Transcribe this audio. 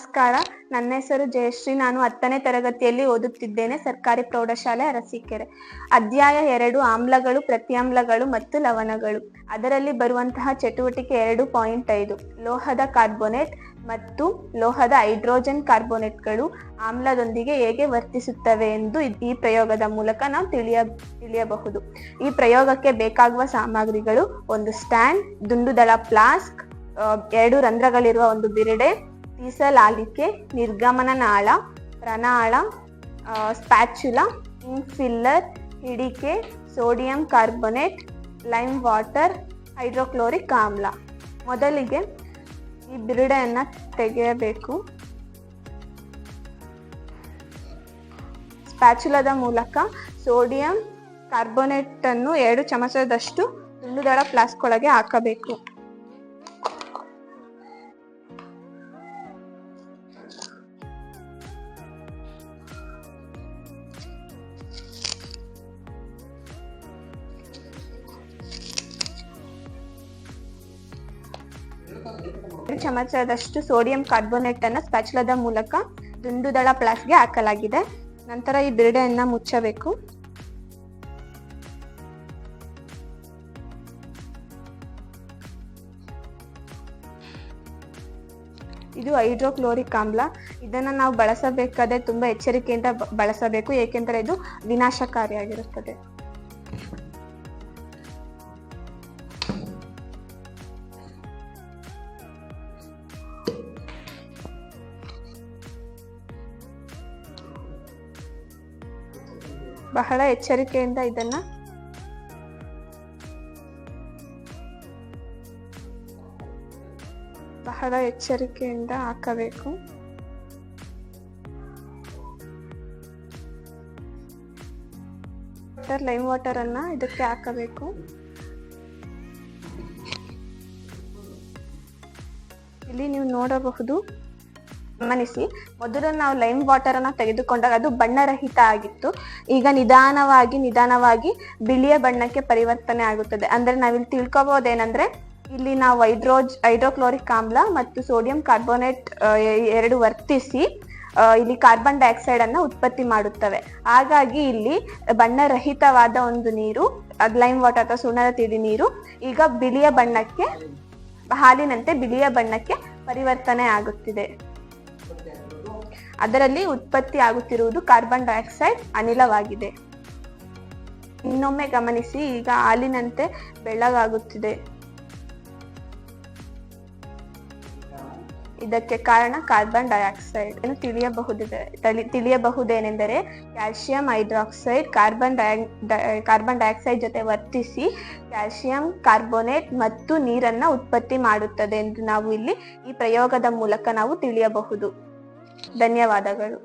ನಮಸ್ಕಾರ. ನನ್ನ ಹೆಸರು ಜಯಶ್ರೀ. ನಾನು ಹತ್ತನೇ ತರಗತಿಯಲ್ಲಿ ಓದುತ್ತಿದ್ದೇನೆ. ಸರ್ಕಾರಿ ಪ್ರೌಢಶಾಲೆ ಅರಸೀಕೆರೆ. ಅಧ್ಯಾಯ ಎರಡು, ಆಮ್ಲಗಳು, ಪ್ರತ್ಯಾಮ್ಲಗಳು ಮತ್ತು ಲವಣಗಳು. ಅದರಲ್ಲಿ ಬರುವಂತಹ ಚಟುವಟಿಕೆ ಎರಡು ಪಾಯಿಂಟ್ ಐದು. ಲೋಹದ ಕಾರ್ಬೋನೇಟ್ ಮತ್ತು ಲೋಹದ ಹೈಡ್ರೋಜನ್ ಕಾರ್ಬೋನೇಟ್ಗಳು ಆಮ್ಲದೊಂದಿಗೆ ಹೇಗೆ ವರ್ತಿಸುತ್ತವೆ ಎಂದು ಈ ಪ್ರಯೋಗದ ಮೂಲಕ ನಾವು ತಿಳಿಯ, ತಿಳಿಯಬಹುದು. ಈ ಪ್ರಯೋಗಕ್ಕೆ ಬೇಕಾಗುವ ಸಾಮಗ್ರಿಗಳು ಒಂದು ಸ್ಟ್ಯಾಂಡ್, ದುಂಡುದಳ ಫ್ಲಾಸ್ಕ್ ಎರಡು ರಂಧ್ರಗಳಿರುವ ಒಂದು ಬಿರಡೆ ಸೀಸಲಾಲಿಕೆ ನಿರ್ಗಮನ ನಾಳ ಪ್ರನಾಳ spatula, ink filler, ಹಿಡಿಕೆ, sodium carbonate, lime water, hydrochloric ಆಮ್ಲ. ಮೊದಲಿಗೆ ಈ ಬಿರುಡೆಯನ್ನು ತೆಗೆಯಬೇಕು. ಸ್ಪ್ಯಾಚುಲದ ಮೂಲಕ ಸೋಡಿಯಂ ಕಾರ್ಬೊನೇಟನ್ನು ಎರಡು ಚಮಚದಷ್ಟು ದುಂಡುದಳ ಫ್ಲಾಸ್ಕ್ ಒಳಗೆ ಹಾಕಬೇಕು. ಚಮಚದಷ್ಟು ಸೋಡಿಯಂ ಕಾರ್ಬೋನೇಟ್ ಅನ್ನ ಸ್ಪ್ಯಾಚುಲದ ಮೂಲಕ ದುಂಡುದಳ ಪ್ಲಾಸ್ಗೆ ಹಾಕಲಾಗಿದೆ. ನಂತರ ಈ ಬಿರುಡೆಯನ್ನ ಮುಚ್ಚಬೇಕು. ಇದು ಹೈಡ್ರೋಕ್ಲೋರಿಕ್ ಆಮ್ಲ. ಇದನ್ನ ನಾವು ಬಳಸಬೇಕಾದ್ರೆ ತುಂಬಾ ಎಚ್ಚರಿಕೆಯಿಂದ ಬಳಸಬೇಕು. ಏಕೆಂದರೆ ಇದು ವಿನಾಶಕಾರಿಯಾಗಿರುತ್ತದೆ. ಬಹಳ ಎಚ್ಚರಿಕೆಯಿಂದ ಇದನ್ನ ಬಹಳ ಎಚ್ಚರಿಕೆಯಿಂದ ಹಾಕಬೇಕು. ಲೈಮ್ ವಾಟರ್ ಅನ್ನ ಇದಕ್ಕೆ ಹಾಕಬೇಕು. ಇಲ್ಲಿ ನೀವು ನೋಡಬಹುದು ಗಮನಿಸಿ, ಮೊದಲು ನಾವು ಲೈಮ್ ವಾಟರ್ ಅನ್ನ ತೆಗೆದುಕೊಂಡಾಗ ಅದು ಬಣ್ಣರಹಿತ ಆಗಿತ್ತು. ಈಗ ನಿಧಾನವಾಗಿ ನಿಧಾನವಾಗಿ ಬಿಳಿಯ ಬಣ್ಣಕ್ಕೆ ಪರಿವರ್ತನೆ ಆಗುತ್ತದೆ. ಅಂದ್ರೆ ನಾವಿಲ್ಲಿ ತಿಳ್ಕೊಬಹುದೇನಂದ್ರೆ ಇಲ್ಲಿ ನಾವು ಹೈಡ್ರೋಜ್ ಹೈಡ್ರೋಕ್ಲೋರಿಕ್ ಆಮ್ಲ ಮತ್ತು ಸೋಡಿಯಂ ಕಾರ್ಬೋನೇಟ್ ಎರಡು ವರ್ತಿಸಿ ಇಲ್ಲಿ ಕಾರ್ಬನ್ ಡೈಆಕ್ಸೈಡ್ ಅನ್ನ ಉತ್ಪತ್ತಿ ಮಾಡುತ್ತವೆ. ಹಾಗಾಗಿ ಇಲ್ಲಿ ಬಣ್ಣರಹಿತವಾದ ಒಂದು ನೀರು ಲೈಮ್ ವಾಟರ್ ಅಥವಾ ಸುಣ್ಣದ ತಿಳಿ ನೀರು, ಈಗ ಬಿಳಿಯ ಬಣ್ಣಕ್ಕೆ, ಹಾಲಿನಂತೆ ಬಿಳಿಯ ಬಣ್ಣಕ್ಕೆ ಪರಿವರ್ತನೆ ಆಗುತ್ತಿದೆ. ಅದರಲ್ಲಿ ಉತ್ಪತ್ತಿ ಆಗುತ್ತಿರುವುದು ಕಾರ್ಬನ್ ಡೈಆಕ್ಸೈಡ್ ಅನಿಲವಾಗಿದೆ. ಇನ್ನೊಮ್ಮೆ ಗಮನಿಸಿ, ಈಗ ಹಾಲಿನಂತೆ ಬೆಳ್ಳಗಾಗುತ್ತಿದೆ. ಇದಕ್ಕೆ ಕಾರಣ ಕಾರ್ಬನ್ ಡೈಆಕ್ಸೈಡ್ ಏನು ತಿಳಿಯಬಹುದಿದೆ. ತಳಿ- ತಿಳಿಯಬಹುದೇನೆಂದರೆ calcium hydroxide carbon di- carbon dioxide ಜೊತೆ ವರ್ತಿಸಿ ಕ್ಯಾಲ್ಸಿಯಂ ಕಾರ್ಬೋನೇಟ್ ಮತ್ತು ನೀರನ್ನು ಉತ್ಪತ್ತಿ ಮಾಡುತ್ತದೆ ಎಂದು ನಾವು ಇಲ್ಲಿ ಈ ಪ್ರಯೋಗದ ಮೂಲಕ ನಾವು ತಿಳಿಯಬಹುದು. ಧನ್ಯವಾದಗಳು.